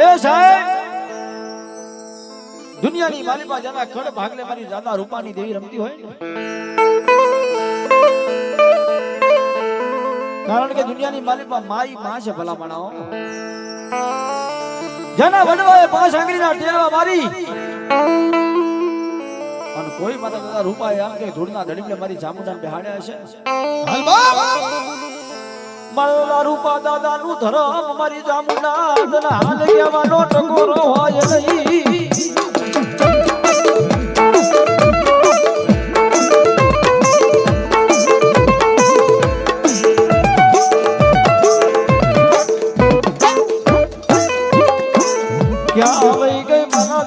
એ સાહેબ! દુનિયાની માલિપા જેના ખડ ભાગલે મારી દાદા રૂપાની દેવી રમતી હોય કારણ કે દુનિયાની માલિકમાં માઈ માં છે ભલા માણાઓ જેના વડવાએ પાંચ આંગળીના ટેરવા મારી. અને કોઈ માતા દાદા રૂપાએ આમ કે ધૂળના ધડીલે મારી જામુંડાને બેહાડ્યા છે હાલ બાપ! મારા રૂપા દાદા નું ધરમ મારી જામુના હાલ કહેવાનો ટકોરો હોય નહીં.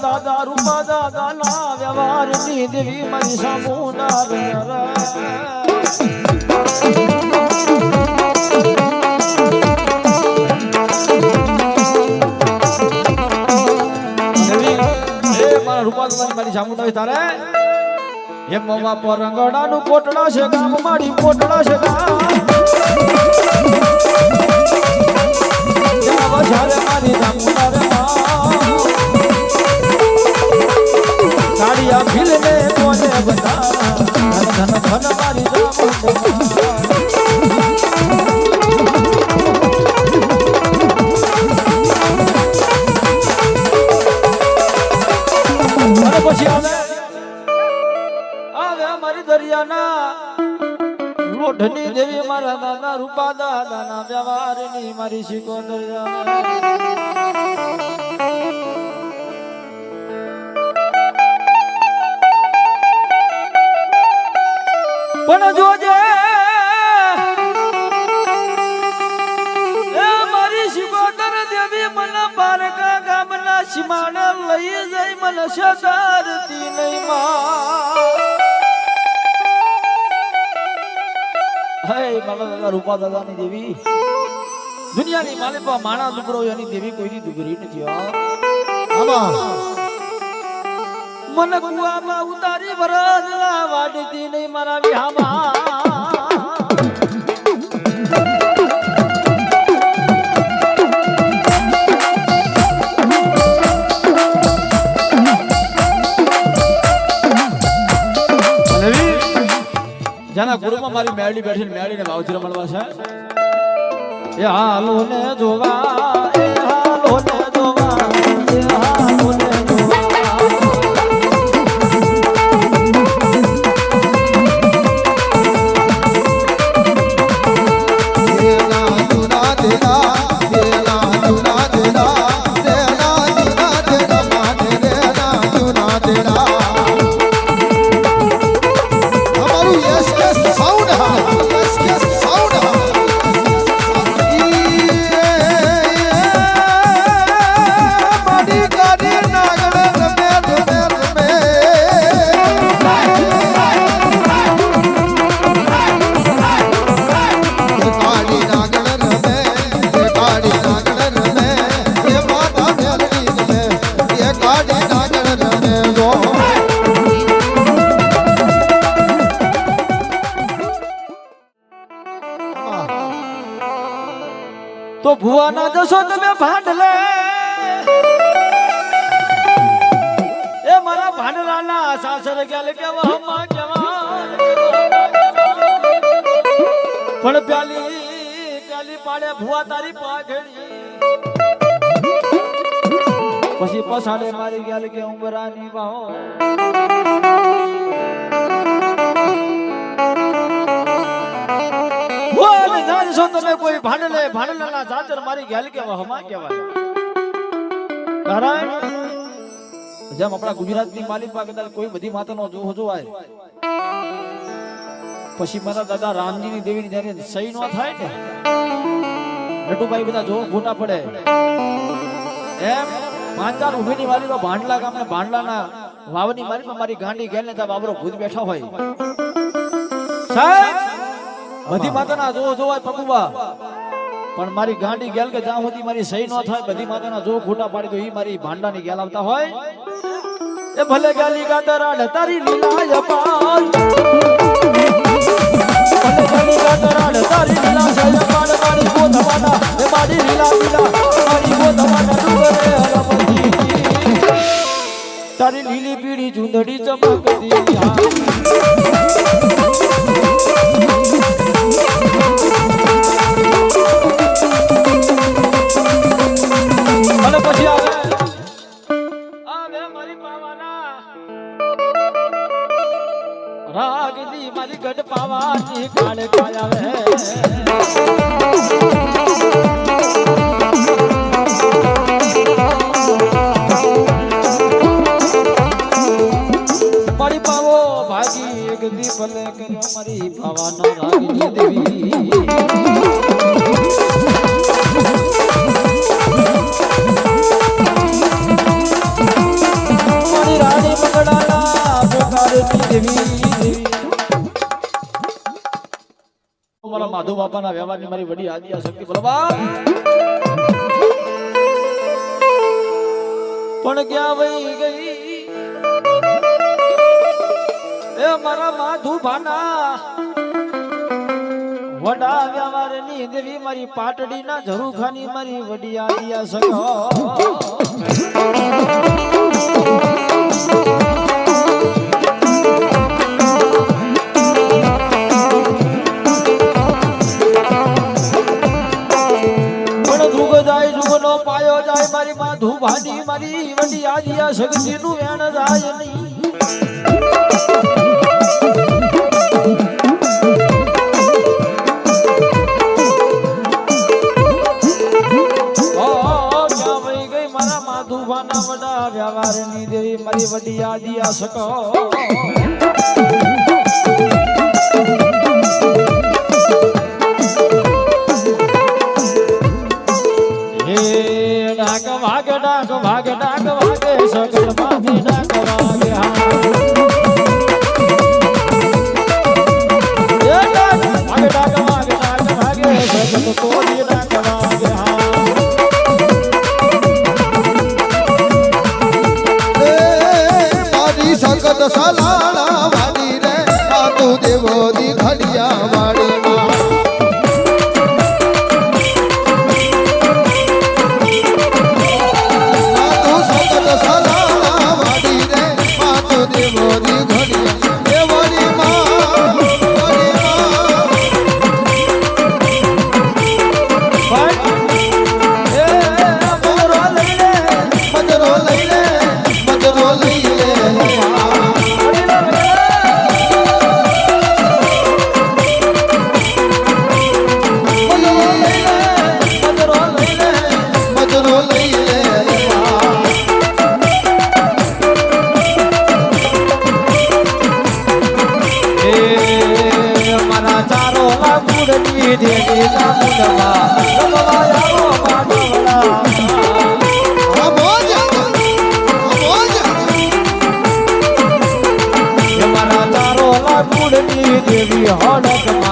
દાદા રૂપા દાદા ના વ્યવહારની દેવી મારી સામુંડા ચામુંડા હોય તારે એ મવા પરંગડા નું કોટડા છે ગામ મારી કોટડા છે, ગામ જ્યાં વસારે મારી ચામુંડા રે માં. કાળિયા પણ જોજે મારી શિકોતર દેવી મને પારકા ગામના સીમાડે લઈ જઈ મને સદારતી નહીં માં દાદા રૂપા દાદાની દેવી. દુનિયાની માલિકા માણા દુબરો એની દેવી કોઈની દુબરી નથી. મને કુવામાં ઉતારી વરસ વાડતી નહીં મારા વિહામાં. જાના ગુરુમાં મારી મેળી બેઠી મેળીને ભાવજી મળવા છે. એ હાલો ને જોવા જશો તમે ભાંડલે? એ મારા ભાંડલાના સાસર ગયા લે કેવા હમા કેવા, પણ પ્યાલી પ્યાલી પાડે ભુવા તારી પાઘડી. પછી પસાડે મારી ગયા કે ઉંબરાની બાહો જાણશો તમે કોઈ ભાંડલે ભાંડલના જાજર મારી ગયા કેવા હમા કેવા કારણ જેમ આપણા ગુજરાતની માલિકા કદાચ કોઈ બધી માતાનો જો જોવાય. પછી મારા દાદા રામજીની દેવીની જયારે સહી ન થાય ને, નટુભાઈ બધા જો ખોટા પડે. એમ પાંચ ચાર ઉભીની વાલીનો ભાંડલા ગામને ભાંડલાના વાવની મારી મારી ગાંડી ગેલ ને ત્યાં બાબરો ભૂત બેઠા હોય. સાહેબ! બધી માતાના જો જોવાય પપુવા પણ મારી ગાંડી ગેલ કે જ્યાં સુધી મારી સહી ન થાય, બધી માતાના જો ખોટા પાડી તો એ મારી ભાંડાની ગેલ આવતા હોય. એ ભલે ગાલી ગાતરા તારી લીલા જપાલ તારી લીલા જપાલ તારી લીલી પીળી જુંદડી ચમકતી પાવાની કાળ કાયા વે મળી પાવો ભાગી એક દીપ લે કર્યો મરી પાવાનો બાપાના વ્યવહારની મારી વડી આદિ શક્તિ બોલવા પણ ક્યાં વહી ગઈ? એ મારા માધુ ભાના વડા વ્યવહારની દેવી મારી પાટડીના ઝરૂખાની મારી વડી આદિ સખો ભાડી મારી વડી આદિયા સગસી નું વેણ રાજ નહીં. વડા વ્યવહારની દેવી મારી વડી આદિયા શકો hold up.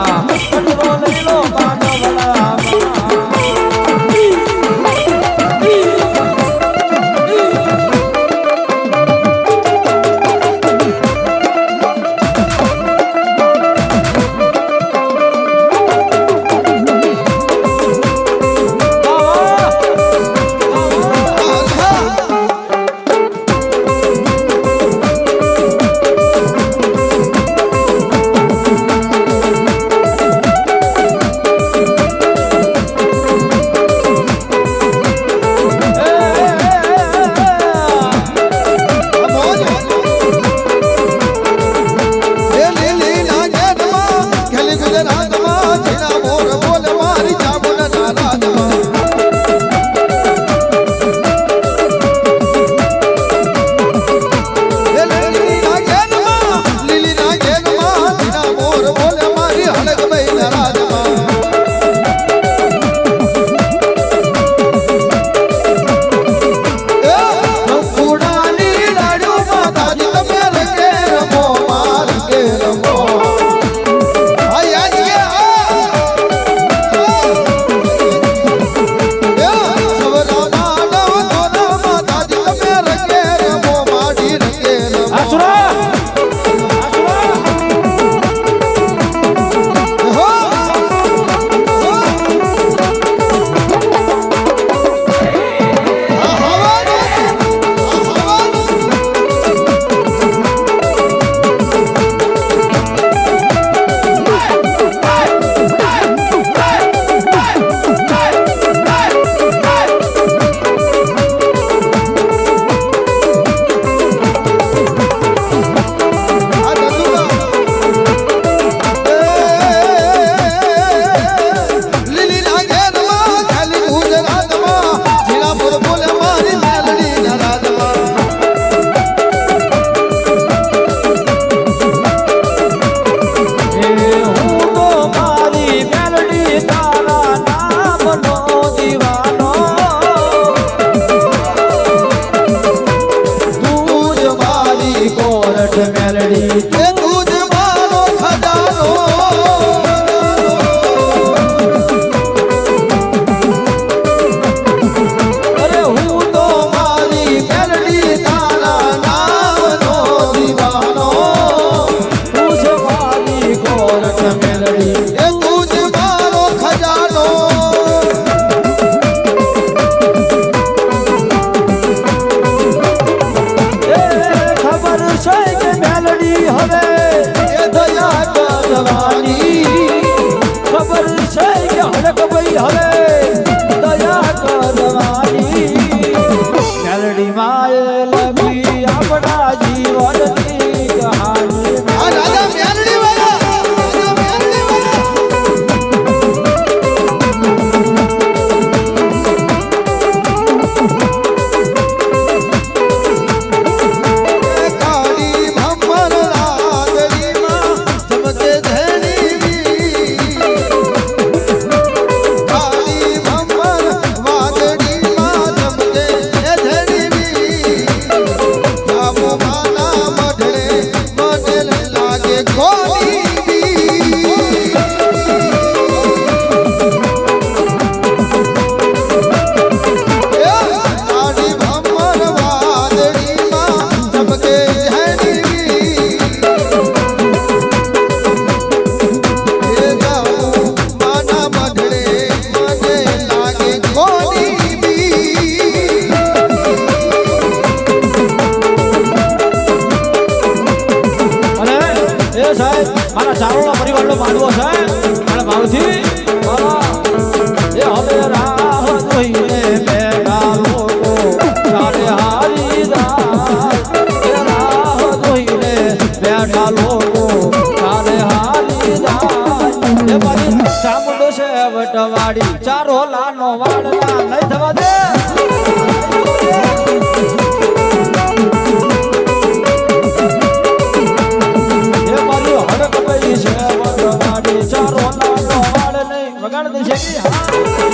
我能前进啊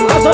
马上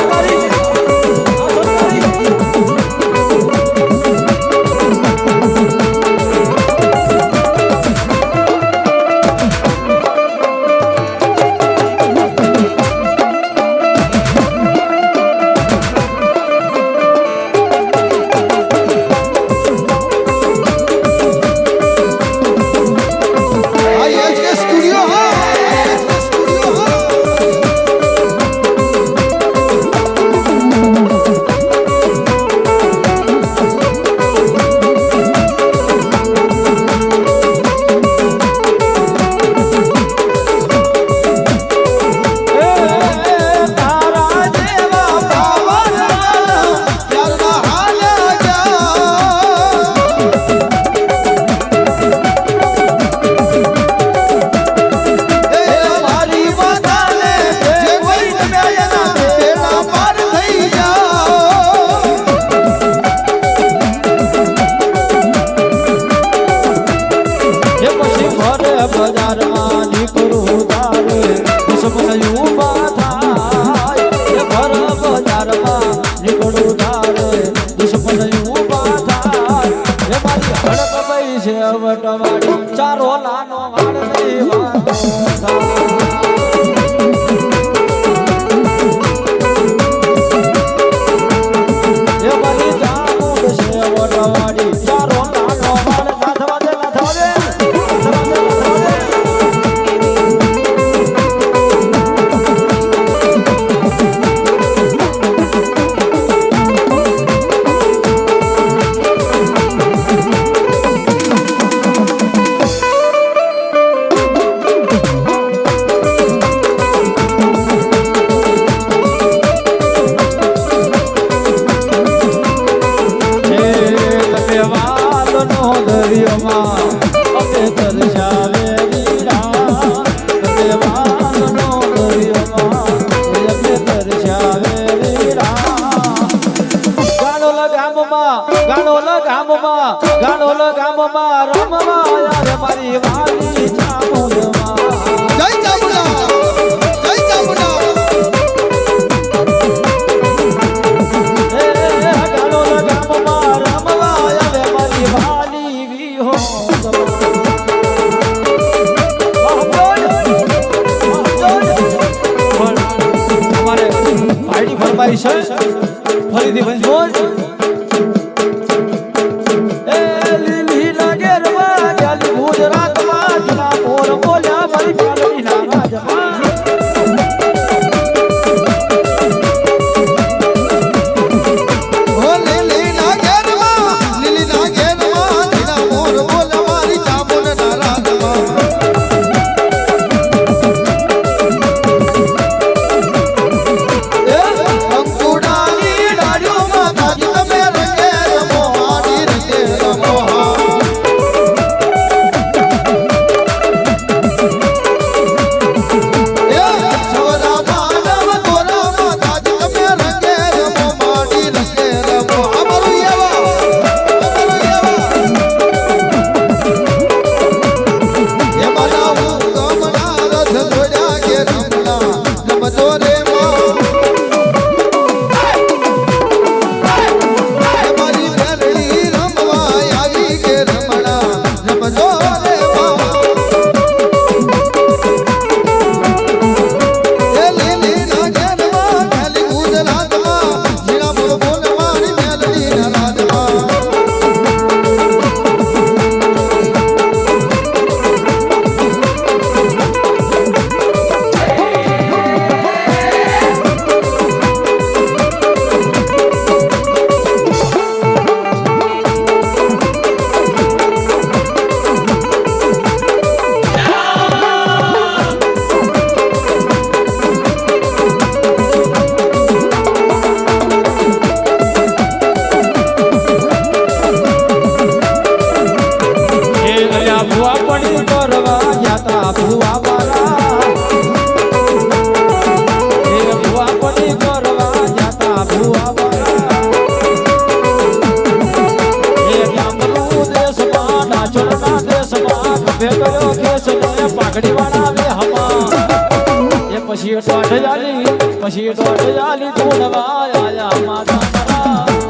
છે વટવાડી ચારો લાનો વાડ નહીં માં રમવા યાર મારી વાલી ચામુંડમાં જય ચામુંડા જય ચામુંડા. હે ગાલો ગામમાં પાઘડી વાળા બે હમા એ પછી ટોઠ જાલી પછી ટોઠ જાલી ધૂળવા આયા માતા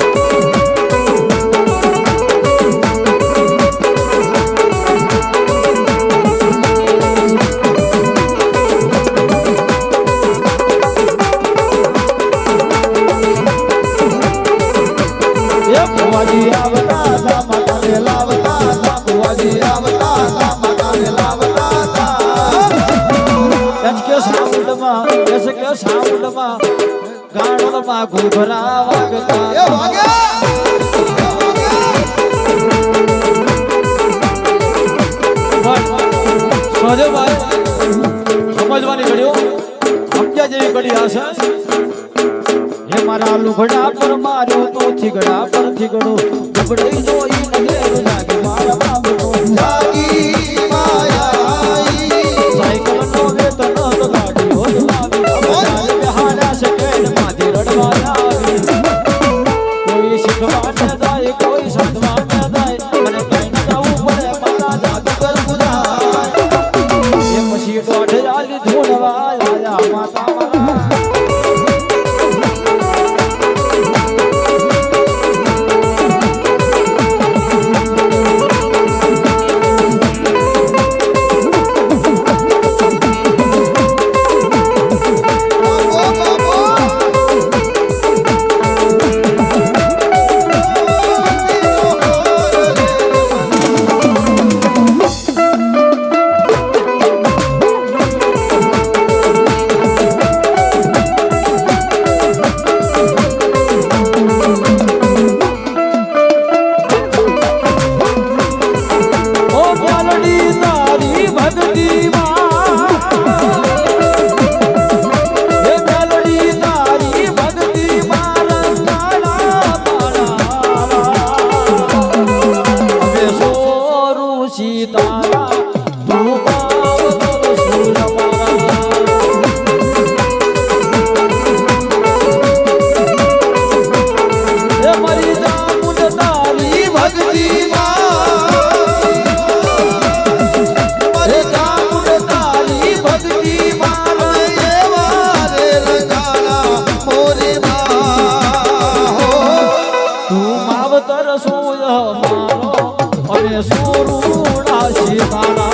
વાગ્યો સાઉન્ડમાં ગાણમાં ઘૂઘરા વાગતા સમજવાની ઘડીઓ. સમજ્યા જેવી ઘડી હશે. હે મારા લુગડા પર માર્યો તો થીગડા પર થીગડો લુગડી જોઈ નજર લાગે 아! રસોય મારો અમે સુરુડા સીતારા